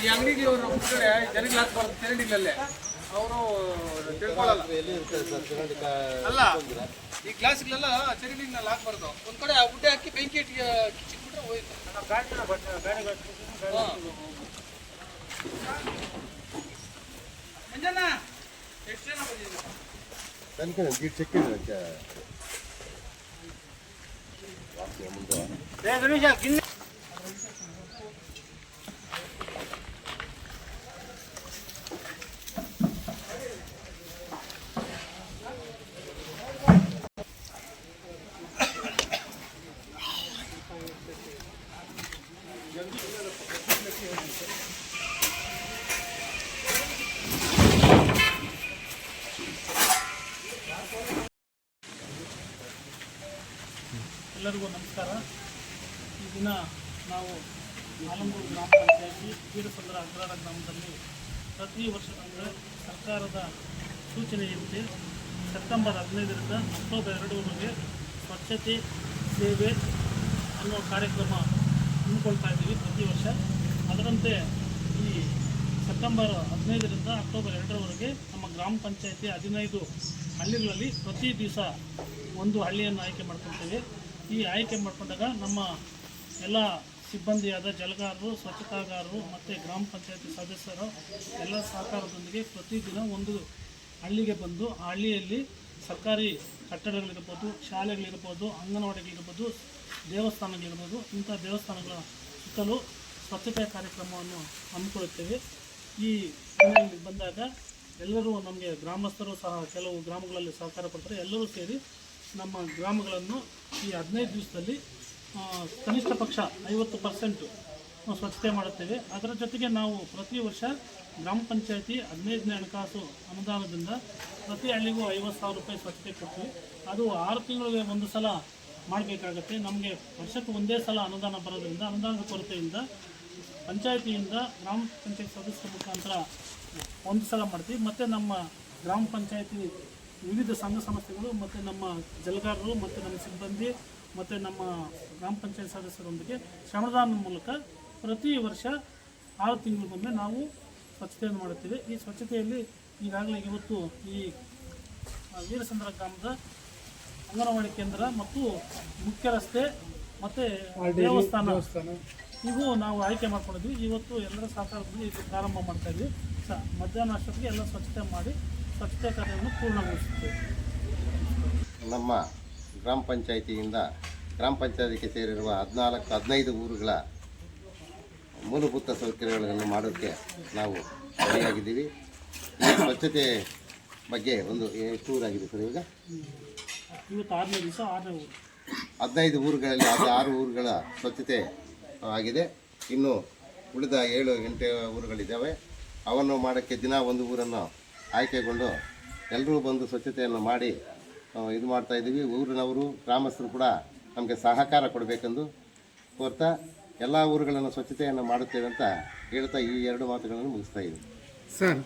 ಈ ಅಂಗಡಿಗೆ ಅವರು ಕಡೆ ಜನಗಳು ಹಾಕ್ಬಾರ್ದು ಚರಂಡಿಗಳಲ್ಲೇ ಅವರು ತಿಳ್ಕೊಳ್ಳಲ್ಲ. ಅಲ್ಲ, ಈ ಗ್ಲಾಸ್ಗಳೆಲ್ಲ ಚರಂಡಿನಲ್ಲಿ ಹಾಕ್ಬಾರ್ದು ಒಂದು ಕಡೆ ಆ ಗುಡ್ಡೆ ಹಾಕಿ ಬೆಂಕಿ ಇಟ್ಟು ಕಿಚ್ಚಿಟ್ಬಿಟ್ರೆ ಹೋಯ್ತು. ಮಂಜಣ್ಣ, ಎಷ್ಟು ಜನ ಬಂದಿದ್ದೀರಾ? దానికి గీట్ చెక్కింది వచ్చా ಎಲ್ಲರಿಗೂ ನಮಸ್ಕಾರ. ಈ ದಿನ ನಾವು ಆಲಂಬೂರು ಗ್ರಾಮ ಪಂಚಾಯತಿ ವೀರಸಂದ್ರ ಅಗ್ರಾರ ಗ್ರಾಮದಲ್ಲಿ ಪ್ರತಿ ವರ್ಷದಂತೆ ಸರ್ಕಾರದ ಸೂಚನೆಯಂತೆ ಸೆಪ್ಟೆಂಬರ್ ಹದಿನೈದರಿಂದ ಅಕ್ಟೋಬರ್ ಎರಡರವರೆಗೆ ಸ್ವಚ್ಛತೆ, ಸೇವೆ ಅನ್ನೋ ಕಾರ್ಯಕ್ರಮ ಹಮ್ಮಿಕೊಳ್ತಾ ಇದ್ದೀವಿ ಪ್ರತಿ ವರ್ಷ. ಅದರಂತೆ ಈ ಸೆಪ್ಟೆಂಬರ್ ಹದಿನೈದರಿಂದ ಅಕ್ಟೋಬರ್ ಎರಡರವರೆಗೆ ನಮ್ಮ ಗ್ರಾಮ ಪಂಚಾಯತಿ ಹದಿನೈದು ಹಳ್ಳಿಗಳಲ್ಲಿ ಪ್ರತಿ ದಿವಸ ಒಂದು ಹಳ್ಳಿಯನ್ನು ಆಯ್ಕೆ ಮಾಡ್ಕೊಳ್ತೇವೆ. ಈ ಆಯ್ಕೆ ಮಾಡಿಕೊಂಡಾಗ ನಮ್ಮ ಎಲ್ಲ ಸಿಬ್ಬಂದಿಯಾದ ಜಲಗಾರರು, ಸ್ವಚ್ಛತಾಗಾರರು ಮತ್ತು ಗ್ರಾಮ ಪಂಚಾಯತಿ ಸದಸ್ಯರು ಎಲ್ಲ ಸಹಕಾರದೊಂದಿಗೆ ಪ್ರತಿದಿನ ಒಂದು ಹಳ್ಳಿಗೆ ಬಂದು ಆ ಹಳ್ಳಿಯಲ್ಲಿ ಸರ್ಕಾರಿ ಕಟ್ಟಡಗಳಿರ್ಬೋದು, ಶಾಲೆಗಳಿರ್ಬೋದು, ಅಂಗನವಾಡಿಗಳಿರ್ಬೋದು, ದೇವಸ್ಥಾನಗಳಿರ್ಬೋದು, ಇಂಥ ದೇವಸ್ಥಾನಗಳ ಸುತ್ತಲೂ ಸ್ವಚ್ಛತೆ ಕಾರ್ಯಕ್ರಮವನ್ನು ಹಮ್ಮಿಕೊಳ್ಳುತ್ತೇವೆ. ಈ ಬಂದಾಗ ಎಲ್ಲರೂ ನಮಗೆ ಗ್ರಾಮಸ್ಥರು ಸಹ, ಕೆಲವು ಗ್ರಾಮಗಳಲ್ಲಿ ಸಹಕಾರ ಪಡ್ತಾರೆ, ಎಲ್ಲರೂ ಸೇರಿ ನಮ್ಮ ಗ್ರಾಮಗಳನ್ನು ಈ ಹದಿನೈದು ದಿವಸದಲ್ಲಿ ಕನಿಷ್ಠ ಪಕ್ಷ ಐವತ್ತು ಪರ್ಸೆಂಟು ಸ್ವಚ್ಛತೆ ಮಾಡುತ್ತೇವೆ. ಅದರ ಜೊತೆಗೆ ನಾವು ಪ್ರತಿ ವರ್ಷ ಗ್ರಾಮ ಪಂಚಾಯತಿ ಹದಿನೈದನೇ ಹಣಕಾಸು ಅನುದಾನದಿಂದ ಪ್ರತಿ ಹಳ್ಳಿಗೂ ಐವತ್ತು ಸಾವಿರ ರೂಪಾಯಿ ಸ್ವಚ್ಛತೆ ಕೊಡ್ತೀವಿ. ಅದು ಆರು ತಿಂಗಳಿಗೆ ಒಂದು ಸಲ ಮಾಡಬೇಕಾಗತ್ತೆ. ನಮಗೆ ವರ್ಷಕ್ಕೆ ಒಂದೇ ಸಲ ಅನುದಾನ ಬರೋದ್ರಿಂದ, ಅನುದಾನದ ಕೊರತೆಯಿಂದ ಪಂಚಾಯತಿಯಿಂದ ಗ್ರಾಮ ಪಂಚಾಯತ್ ಸದಸ್ಯರ ಮುಖಾಂತರ ಒಂದು ಸಲ ಮಾಡ್ತೀವಿ. ಮತ್ತು ನಮ್ಮ ಗ್ರಾಮ ಪಂಚಾಯತಿ ವಿವಿಧ ಸಂಘ ಸಂಸ್ಥೆಗಳು ಮತ್ತು ನಮ್ಮ ಜಲಗಾರರು ಮತ್ತು ನಮ್ಮ ಸಿಬ್ಬಂದಿ ಮತ್ತು ನಮ್ಮ ಗ್ರಾಮ ಪಂಚಾಯತ್ ಸದಸ್ಯರೊಂದಿಗೆ ಶ್ರಮದಾನ ಮೂಲಕ ಪ್ರತಿ ವರ್ಷ ಆರು ತಿಂಗಳಿಗೊಮ್ಮೆ ನಾವು ಸ್ವಚ್ಛತೆಯನ್ನು ಮಾಡುತ್ತೇವೆ. ಈ ಸ್ವಚ್ಛತೆಯಲ್ಲಿ ಈಗಾಗಲೇ ಇವತ್ತು ಈ ವೀರಸಂದ್ರ ಗ್ರಾಮದ ಅಂಗನವಾಡಿ ಕೇಂದ್ರ ಮತ್ತು ಮುಖ್ಯ ರಸ್ತೆ ಮತ್ತು ದೇವಸ್ಥಾನ ಇವು ನಾವು ಆಯ್ಕೆ ಮಾಡ್ಕೊಂಡಿದ್ವಿ. ಇವತ್ತು ಎಲ್ಲರ ಸಹಕಾರದಲ್ಲಿ ಇದು ಪ್ರಾರಂಭ ಮಾಡ್ತಾ ಇದ್ವಿ. ಸ ಮಧ್ಯಾಹ್ನ ಅಷ್ಟೊತ್ತಿಗೆ ಎಲ್ಲ ಸ್ವಚ್ಛತೆ ಮಾಡಿ ಸ್ವಚ್ಛತೆ ಕಾರ್ಯವನ್ನು ಪೂರ್ಣಗೊಳಿಸುತ್ತೇವೆ ನಮ್ಮ ಗ್ರಾಮ ಪಂಚಾಯಿತಿಯಿಂದ ಗ್ರಾಮ ಪಂಚಾಯತಿಗೆ ಸೇರಿರುವ ಹದಿನಾಲ್ಕು ಹದಿನೈದು ಊರುಗಳ ಮೂಲಭೂತ ಸೌಕರ್ಯಗಳನ್ನು ಮಾಡೋಕ್ಕೆ ನಾವು ಸರಿಯಾಗಿದ್ದೀವಿ ಈ ಸ್ವಚ್ಛತೆ ಬಗ್ಗೆ ಒಂದು ಟೂರ್ ಆಗಿದೆ ಸರ್ ಇವಾಗ. ಇವತ್ತು ಆರನೇ ದಿವಸ ಆರನೇ ಊರು. ಹದಿನೈದು ಊರುಗಳಲ್ಲಿ ಅದು ಆರು ಊರುಗಳ ಸ್ವಚ್ಛತೆ ಆಗಿದೆ. ಇನ್ನು ಉಳಿದ ಏಳು ಎಂಟು ಊರುಗಳಿದ್ದಾವೆ. ಅವನ್ನು ಮಾಡೋಕ್ಕೆ ದಿನ ಒಂದು ಊರನ್ನು ಆಯ್ಕೆಗೊಂಡು ಎಲ್ಲರೂ ಬಂದು ಸ್ವಚ್ಛತೆಯನ್ನು ಮಾಡಿ ಇದು ಮಾಡ್ತಾ ಇದ್ದೀವಿ. ಊರಿನವರು, ಗ್ರಾಮಸ್ಥರು ಕೂಡ ನಮಗೆ ಸಹಕಾರ ಕೊಡಬೇಕೆಂದು ಕೋರ್ತಾ ಎಲ್ಲ ಊರುಗಳನ್ನು ಸ್ವಚ್ಛತೆಯನ್ನು ಮಾಡುತ್ತೇವೆ ಅಂತ ಹೇಳ್ತಾ ಈ ಎರಡು ಮಾತುಗಳನ್ನು ಮುಗಿಸ್ತಾ ಇದ್ದೀವಿ ಸರ್,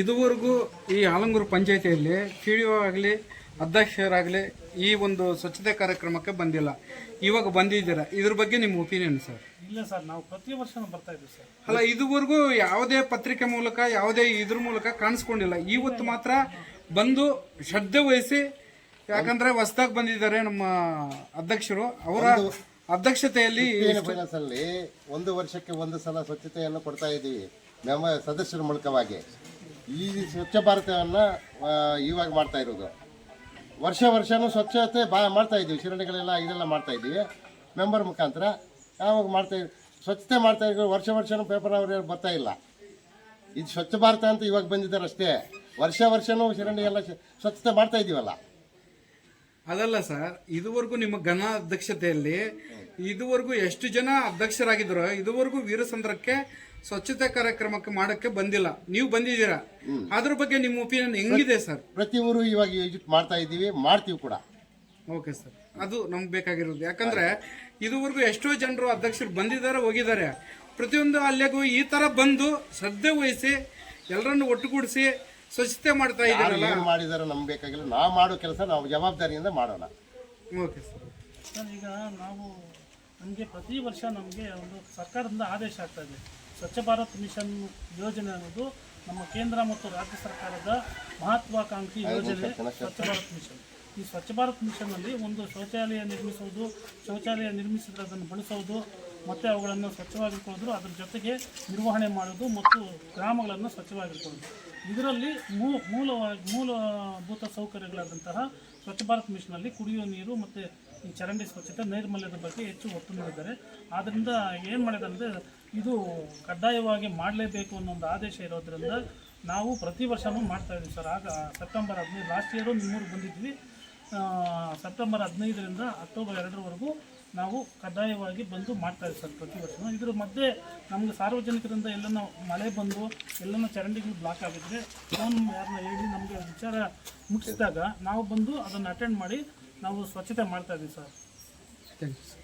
ಇದುವರೆಗೂ ಈ ಆಲಂಗೂರು ಪಂಚಾಯತಿಯಲ್ಲಿ ಪಿ ಆಗಲಿ ಅಧ್ಯಕ್ಷರಾಗಲಿ ಈ ಒಂದು ಸ್ವಚ್ಛತೆ ಕಾರ್ಯಕ್ರಮಕ್ಕೆ ಬಂದಿಲ್ಲ. ಇವಾಗ ಬಂದಿದ್ದೀರಾ? ಇದ್ರ ಬಗ್ಗೆ ನಿಮ್ಮ ಒಪಿನಿಯನ್ ಸರ್. ಇಲ್ಲ ಸರ್ ನಾವು ಪ್ರತಿ ವರ್ಷ ಬರ್ತಾ ಇದ್ದೀವಿ ಸರ್. ಅಲ್ಲ ಇದುವರೆಗೂ ಯಾವುದೇ ಪತ್ರಿಕೆ ಮೂಲಕ ಯಾವುದೇ ಇದ್ರ ಮೂಲಕ ಕಾಣಿಸ್ಕೊಂಡಿಲ್ಲ. ಇವತ್ತು ಮಾತ್ರ ಬಂದು ಶ್ರದ್ಧೆ ವಹಿಸಿ ಯಾಕಂದ್ರೆ ಹೊಸದಾಗಿ ಬಂದಿದ್ದಾರೆ ನಮ್ಮ ಅಧ್ಯಕ್ಷರು. ಅವರ ಅಧ್ಯಕ್ಷತೆಯಲ್ಲಿ ಒಂದು ವರ್ಷಕ್ಕೆ ಒಂದು ಸಲ ಸ್ವಚ್ಛತೆಯನ್ನು ಕೊಡ್ತಾ ಇದ್ದೀವಿ ನಮ್ಮ ಸದಸ್ಯರ ಮೂಲಕವಾಗಿ. ಈ ಸ್ವಚ್ಛ ಭಾರತವನ್ನು ಇವಾಗ ಮಾಡ್ತಾ ಇರೋದು. ವರ್ಷ ವರ್ಷನೂ ಸ್ವಚ್ಛತೆ ಬಾ ಮಾಡ್ತಾ ಇದ್ದೀವಿ. ಶಿರಣಿಗಳೆಲ್ಲ ಇದೆಲ್ಲ ಮಾಡ್ತಾ ಇದ್ದೀವಿ. ಮೆಂಬರ್ ಮುಖಾಂತರ ಯಾವಾಗ ಮಾಡ್ತಾ ಇದ್ದೀವಿ ಸ್ವಚ್ಛತೆ ಮಾಡ್ತಾ ಇದ್ದೀವಿ ವರ್ಷ ವರ್ಷನೂ ಪೇಪರ್ ಅವ್ರು ಬರ್ತಾ ಇಲ್ಲ. ಇದು ಸ್ವಚ್ಛ ಭಾರತ ಅಂತ ಇವಾಗ ಬಂದಿದ್ದಾರೆ ಅಷ್ಟೇ. ವರ್ಷ ವರ್ಷನೂ ಶಿರಣಿ ಎಲ್ಲ ಸ್ವಚ್ಛತೆ ಮಾಡ್ತಾ ಇದ್ದೀವಲ್ಲ. ಅದಲ್ಲ ಸರ್ ಇದುವರೆಗೂ ನಿಮ್ಮ ಘನ ಅಧ್ಯಕ್ಷತೆಯಲ್ಲಿ ಇದುವರೆಗೂ ಎಷ್ಟು ಜನ ಅಧ್ಯಕ್ಷರಾಗಿದ್ರು ಇದುವರೆಗೂ ವೀರಸಂದ್ರಕ್ಕೆ ಸ್ವಚ್ಛತೆ ಕಾರ್ಯಕ್ರಮಕ್ಕೆ ಮಾಡಕ್ಕೆ ಬಂದಿಲ್ಲ. ನೀವು ಬಂದಿದ್ದೀರಾ? ಅದ್ರ ಬಗ್ಗೆ ನಿಮ್ಮ ಒಪಿನಿಯನ್ ಹೆಂಗಿದೆ ಸರ್? ಪ್ರತಿ ಊರು ಇವಾಗ ಮಾಡ್ತಾ ಇದೀವಿ ಮಾಡ್ತೀವಿ ಕೂಡ. Okay sir. ಅದು ನಮ್ಗೆ ಬೇಕಾಗಿರೋದು. ಯಾಕಂದ್ರೆ ಇದುವರೆಗೂ ಎಷ್ಟೋ ಜನರು ಅಧ್ಯಕ್ಷರು ಬಂದಿದ್ದಾರೆ ಹೋಗಿದ್ದಾರೆ. ಪ್ರತಿಯೊಂದು ಅಲ್ಲಿಗೂ ಈ ತರ ಬಂದು ಶ್ರದ್ಧೆ ವಹಿಸಿ ಎಲ್ಲರನ್ನು ಒಟ್ಟುಗೂಡಿಸಿ ಸ್ವಚ್ಛತೆ ಮಾಡ್ತಾ ಇದ್ದಾರೆ ಇದ್ದೀರಲ್ಲ? ಏನು ಮಾಡಿದಾರೋ ನಮ್ಗೆ ಬೇಕಾಗಿಲ್ಲ. ನಾವು ಮಾಡೋ ಕೆಲಸ ನಾವು ಜವಾಬ್ದಾರಿಯಿಂದ ಮಾಡೋಣ. Okay sir. ಸರ್ ಈಗ ನಾವು ನಮಗೆ ಪ್ರತಿ ವರ್ಷ ನಮಗೆ ಒಂದು ಸರ್ಕಾರದಿಂದ ಆದೇಶ ಆಗ್ತಾ ಇದೆ. ಸ್ವಚ್ಛ ಭಾರತ್ ಮಿಷನ್ ಯೋಜನೆ ಅನ್ನೋದು ನಮ್ಮ ಕೇಂದ್ರ ಮತ್ತು ರಾಜ್ಯ ಸರ್ಕಾರದ ಮಹತ್ವಾಕಾಂಕ್ಷಿ ಯೋಜನೆ ಸ್ವಚ್ಛ ಭಾರತ್ ಮಿಷನ್. ಈ ಸ್ವಚ್ಛ ಭಾರತ್ ಮಿಷನ್ನಲ್ಲಿ ಒಂದು ಶೌಚಾಲಯ ನಿರ್ಮಿಸುವುದು ಶೌಚಾಲಯ ನಿರ್ಮಿಸಿದ್ರೆ ಅದನ್ನು ಬಳಸೋದು ಮತ್ತು ಅವುಗಳನ್ನು ಸ್ವಚ್ಛವಾಗಿಟ್ಕೊಳ್ಳೋದು ಅದರ ಜೊತೆಗೆ ನಿರ್ವಹಣೆ ಮಾಡೋದು ಮತ್ತು ಗ್ರಾಮಗಳನ್ನು ಸ್ವಚ್ಛವಾಗಿಟ್ಕೊಳ್ಳೋದು. ಇದರಲ್ಲಿ ಮೂ ಮೂಲವಾಗಿ ಮೂಲಭೂತ ಸೌಕರ್ಯಗಳಾದಂತಹ ಸ್ವಚ್ಛ ಭಾರತ್ ಮಿಷನಲ್ಲಿ ಕುಡಿಯುವ ನೀರು ಮತ್ತು ಈ ಚರಂಡಿ ಸ್ವಚ್ಛತೆ ನೈರ್ಮಲ್ಯದ ಬಗ್ಗೆ ಹೆಚ್ಚು ಒತ್ತು ನೀಡಿದ್ದಾರೆ. ಆದ್ದರಿಂದ ಏನು ಮಾಡಿದಂದರೆ ಇದು ಕಡ್ಡಾಯವಾಗಿ ಮಾಡಲೇಬೇಕು ಅನ್ನೋ ಒಂದು ಆದೇಶ ಇರೋದ್ರಿಂದ ನಾವು ಪ್ರತಿ ವರ್ಷವೂ ಮಾಡ್ತಾ ಇದ್ದೀವಿ ಸರ್. ಆಗ ಸೆಪ್ಟೆಂಬರ್ ಹದಿನೈದು, ಲಾಸ್ಟ್ ಇಯರು ನಿಮ್ಮೂರಿಗೆ ಬಂದಿದ್ವಿ. ಸೆಪ್ಟೆಂಬರ್ ಹದಿನೈದರಿಂದ ಅಕ್ಟೋಬರ್ ಎರಡರವರೆಗೂ ನಾವು ಕಡ್ಡಾಯವಾಗಿ ಬಂದು ಮಾಡ್ತಾ ಇದ್ದೀವಿ ಸರ್ ಪ್ರತಿ ವರ್ಷ ಇದ್ರ ಮಧ್ಯೆ ನಮಗೆ ಸಾರ್ವಜನಿಕರಿಂದ ಎಲ್ಲನ ಮಳೆ ಬಂದು ಎಲ್ಲನ ಚರಂಡಿಗಳು ಬ್ಲಾಕ್ ಆಗಿದ್ರೆ, ಫೋನ್ ಯಾರನ್ನ ಹೇಳಿ ನಮಗೆ ವಿಚಾರ ಮುಟ್ಟಿಸಿದಾಗ ನಾವು ಬಂದು ಅದನ್ನು ಅಟೆಂಡ್ ಮಾಡಿ ನಾವು ಸ್ವಚ್ಛತೆ ಮಾಡ್ತಾ ಇದ್ದೀವಿ ಸರ್. Thank you sir